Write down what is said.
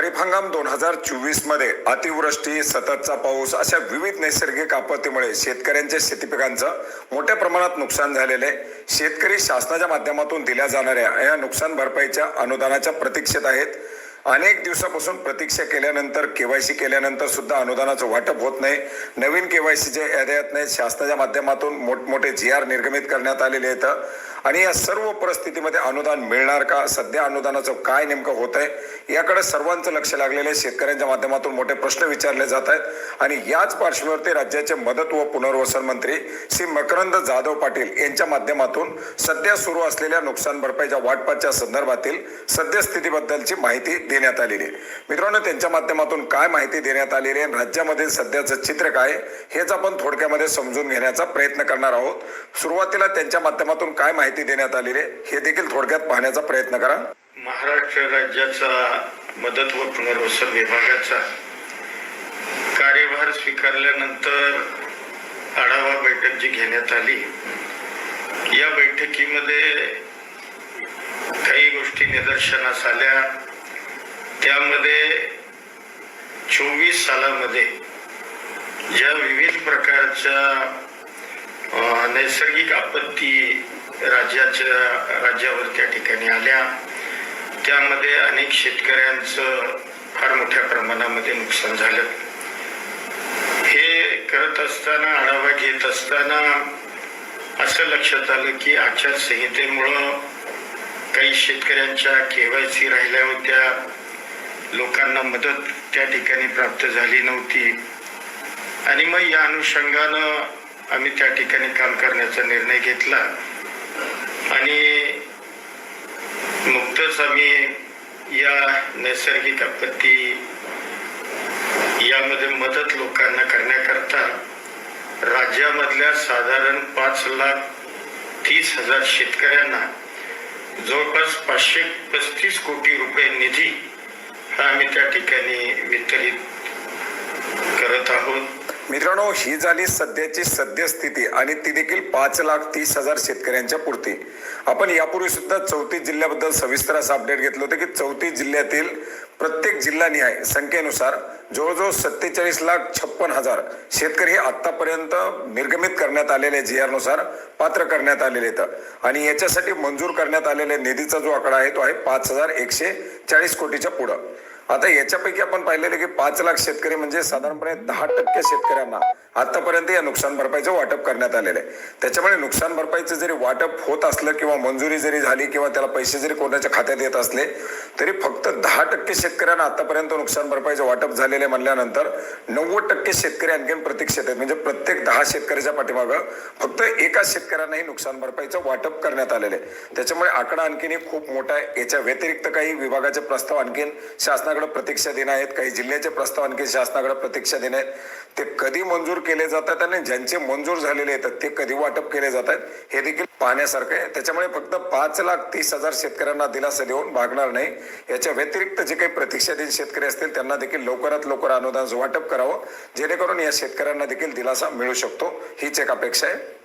खरीप हंगाम दोन हजार चोवीसमध्ये अतिवृष्टी सततचा पाऊस अशा विविध नैसर्गिक आपत्तीमुळे शेतकऱ्यांच्या शेतीपिकांचं मोठ्या प्रमाणात नुकसान झालेले आहे. शेतकरी शासनाच्या माध्यमातून दिल्या जाणाऱ्या या नुकसान भरपाईच्या अनुदानाच्या प्रतीक्षेत आहेत. अनेक दिवसापासून प्रतीक्षा केल्यानंतर केवायसी केल्यानंतर सुद्धा अनुदानाचं वाटप होत नाही. नवीन केवायसीचे याद्या नाही शासनाच्या माध्यमातून मोठमोठे जी आर निर्गमित करण्यात आलेले आहेत. आणि या सर्व परिस्थितीमध्ये अनुदान मिळणार का? सध्या अनुदानाचं काय नेमकं होत आहे याकडे सर्वांचं लक्ष लागलेलं आहे. शेतकऱ्यांच्या माध्यमातून मोठे प्रश्न विचारले जात आहेत. आणि याच पार्श्वभूमीवरती राज्याचे मदत व पुनर्वसन मंत्री श्री मकरंद जाधव पाटील यांच्या माध्यमातून सध्या सुरू असलेल्या नुकसान भरपाईच्या वाटपाच्या संदर्भातील सद्यस्थितीबद्दलची माहिती देण्यात आलेली आहे. मित्रांनो त्यांच्या माध्यमातून काय माहिती देण्यात आलेली आहे राज्यामध्ये सध्याचं चित्र काय आहे, हेच आपण थोडक्यामध्ये समजून घेण्याचा प्रयत्न करणार आहोत. सुरुवातीला त्यांच्या माध्यमातून काय माहिती माहिती देण्यात आलेली आहे. हे देखील थोडक्यात पाहण्याचा प्रयत्न करा. महाराष्ट्र राज्याचा मदत व पुनर्वसन विभागाचा कार्यभार स्वीकारल्यानंतर आढावा बैठक जी घेण्यात आली या बैठकीमध्ये काही गोष्टी निदर्शनास आल्या. त्यामध्ये चोवीस सालामध्ये ज्या विविध प्रकारच्या नैसर्गिक आपत्ती राज्याच्या राज्यावर त्या ठिकाणी आल्या. त्यामध्ये अनेक शेतकऱ्यांचं फार मोठ्या प्रमाणामध्ये नुकसान झालं. हे करत असताना आढावा घेत असताना असं लक्षात आलं की आचारसंहितेमुळं काही शेतकऱ्यांच्या केवायसी राहिल्या होत्या. लोकांना मदत त्या ठिकाणी प्राप्त झाली नव्हती. आणि मग या अनुषंगानं आम्ही त्या ठिकाणी काम करण्याचा निर्णय घेतला. आणि नुकतंच आम्ही या नैसर्गिक आपत्ती यामध्ये मदत लोकांना करण्याकरता राज्यामधल्या साधारण पाच लाख तीस हजार शेतकऱ्यांना जवळपास पाचशे पस्तीस कोटी रुपये निधी हा आम्ही त्या ठिकाणी वितरित मित्रांनो ही झाली सध्याची सद्यस्थिती आणि ती देखील पाच लाख तीस हजार शेतकऱ्यांच्या पुरती. आपण यापूर्वी सुद्धा चौतीस जिल्ह्याबद्दल सविस्तर असं अपडेट घेतलं होतं की चौतीस जिल्ह्यातील प्रत्येक जिल्हानिहाय संख्येनुसार जवळजवळ सत्तेचाळीस लाख छप्पन हजार शेतकरी हे आतापर्यंत निर्गमित करण्यात आलेले जी आरनुसार पात्र करण्यात आलेले आहेत. आणि याच्यासाठी मंजूर करण्यात आलेल्या निधीचा जो आकडा आहे तो आहे पाच हजार एकशे चाळीस कोटीच्या पुढं. आता याच्यापैकी आपण पाहिलेलं की पाच लाख शेतकरी म्हणजे साधारणपणे दहा टक्के शेतकऱ्यांना आतापर्यंत या नुकसान भरपाईचं वाटप करण्यात आलेलं आहे. त्याच्यामुळे नुकसान भरपाईचं जरी वाटप होत असलं किंवा मंजुरी जरी झाली किंवा त्याला पैसे जरी कोणाच्या खात्यात येत असले तरी फक्त दहा टक्के शेतकऱ्यांना आतापर्यंत नुकसान भरपाईचं वाटप झालेलं म्हणल्यानंतर नव्वद टक्के शेतकरी आणखीन प्रतीक्षेत आहेत. म्हणजे प्रत्येक दहा शेतकऱ्याच्या पाठीमागं फक्त एका शेतकऱ्यांनाही नुकसान भरपाईचं वाटप करण्यात आलेलं आहे. त्याच्यामुळे आकडा आणखीनही खूप मोठा आहे. याच्या व्यतिरिक्त काही विभागाचे प्रस्ताव आणखीन शासनाकडे प्रतीक्षा दिन आहेत काही जिल्ह्याचे प्रस्ताव आणखी शासनाकडे प्रतीक्षा दिन आहेत. ते कधी मंजूर केले जातात आणि ज्यांचे मंजूर झालेले आहेत ते कधी वाटप केले जातात हे देखील पाहण्यासारखं आहे. त्याच्यामुळे फक्त पाच लाख तीस हजार शेतकऱ्यांना दिलासा देऊन भागणार नाही. याच्या व्यतिरिक्त जे काही प्रतीक्षाधीन शेतकरी असतील त्यांना देखील लवकरात लवकर अनुदान वाटप करावं जेणेकरून या शेतकऱ्यांना देखील दिलासा मिळू शकतो. हीच एक अपेक्षा आहे.